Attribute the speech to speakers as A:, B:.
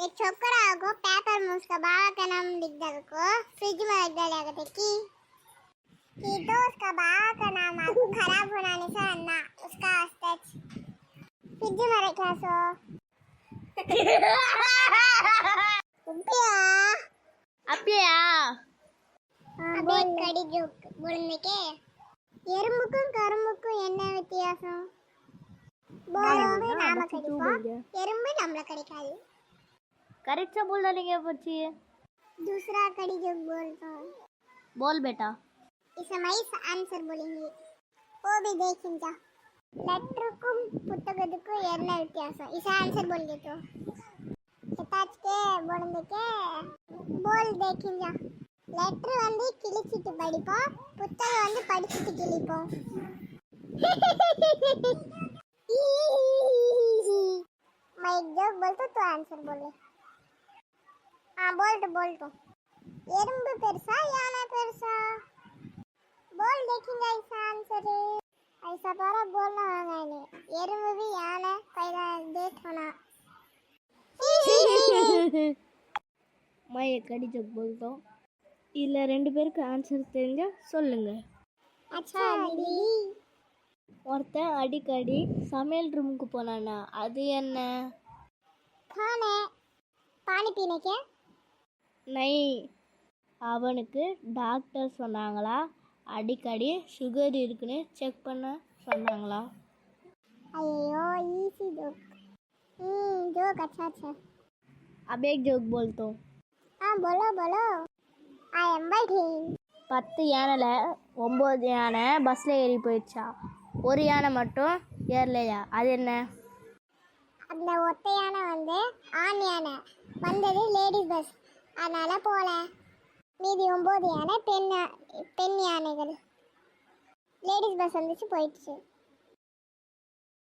A: ये छोकरा को पेपर में उसका बाबा का नाम लिख डाल को फ्रिज में रख डालेगा थे कि कि तो उसका बाबा का नाम आपको खराब होना नहीं सर ना उसका स्टेच फ्रिज में रखा सो उपिया
B: அப்படியா
A: அப்படியே கடி ஜோக் बोलने के எறும்புக்கும் கரும்புக்கும் என்ன வித்தியாசம் எறும்பு நாம கடிப்போம் எறும்பு நம்மள கடிக்காது
B: करेक्ट से बोल रही बच्ची
A: दूसरा कड़ी जोक बोलता हूँ
B: बोल बेटा
A: इस समय इस आंसर बोलेंगे वो भी देखेंगे லெட்டருக்கும் புத்தகத்துக்கும் என்ன வித்தியாசம் இஸ் ஆன்சர் बोल तो எட்டாச்சு के बोलने के बोल देखेंगे லெட்டர் வந்து கிழிச்சிட்டு படிப்போம் புத்தகம் வந்து படிச்சிட்டு கிழிப்போம் मैं एक जोक बोलता तो आंसर बोले போல்ட்டு போல்ட்டும் எறும்பு பெருசா யானை பெருசா? போல் டேக்கிங் ஐஸ் ஆன்சரு ஐசா பார போல்ல வாங்கானே எறும்பு யானை
B: பைதா டேட் பண்ணா மழையை கடிச்ச போல்ட்டோம் இதில் ரெண்டு பேருக்கு ஆன்சர்
A: தெரிஞ்சால் சொல்லுங்கள்
B: ஒருத்தன் அடிக்கடி சமையல் ரூமுக்கு போனானா அது என்ன?
A: பானை. பானி பீனைக்கு?
B: நை அவனுக்கு டாக்டர் சொன்னாங்களா அடிக்கடி சுகர் இருக்குன்னு செக் பண்ண சொன்னாங்களா
A: अयो इजी जोक हम्म जोक अच्छा अच्छा
B: अब एक जोक बोलता हूँ
A: हाँ बोलो बोलो आई एम वेटिंग
B: பத்து யானையில் ஒம்பது யானை பஸ்ஸில் ஏறி போயிடுச்சா ஒரு யானை மட்டும் ஏறலையா அது என்ன
A: அந்த ஒத்த யானை வந்து ஆண் யானை வந்தது லேடிஸ் பஸ் அதனால் போல. மீதி ஒம்பது யானை பெண் பெண் யானைகள். லேடிஸ் பஸ் வந்துச்சு போயிடுச்சு.